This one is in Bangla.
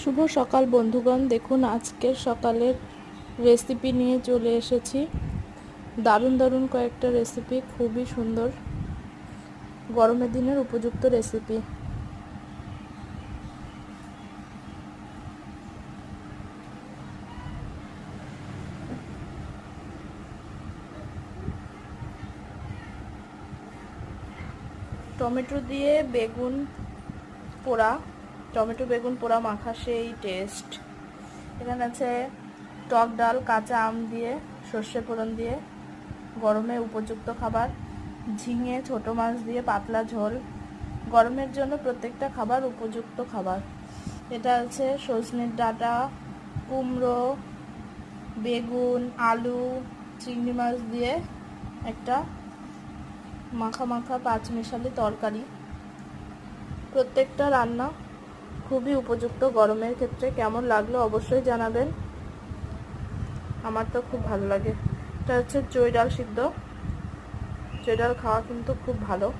শুভ সকাল বন্ধুগণ। দেখুন, আজকের সকালের রেসিপি নিয়ে চলে এসেছি। দারুণ দারুণ কয়েকটা রেসিপি খুবই সুন্দর। গরমের দিনের উপযুক্ত রেসিপি টমেটো দিয়ে বেগুন পোড়া টমেটো, বেগুন, পোড়া, মাখা, সেই টেস্ট এখানে আছে টক ডাল, কাঁচা আম দিয়ে, সর্ষে ফোড়ন দিয়ে, গরমে উপযুক্ত খাবার, ঝিঙে, ছোট মাছ দিয়ে, পাতলা ঝোল। গরমের জন্য প্রত্যেকটা খাবার উপযুক্ত খাবার। এটা আছে সজনের ডাঁটা, কুমড়ো, বেগুন, আলু, চিংড়ি মাছ দিয়ে একটা মাখা মাখা পাঁচ মিশালি তরকারি। প্রত্যেকটা রান্না খুবই উপযুক্ত। গরমের ক্ষেত্রে কেমন লাগল অবশ্যই জানাবেন। আমার তো খুব ভালো লাগে। এটা হচ্ছে চৈডাল সিদ্ধ। চৈডাল খাওয়া কিন্তু খুব ভালো।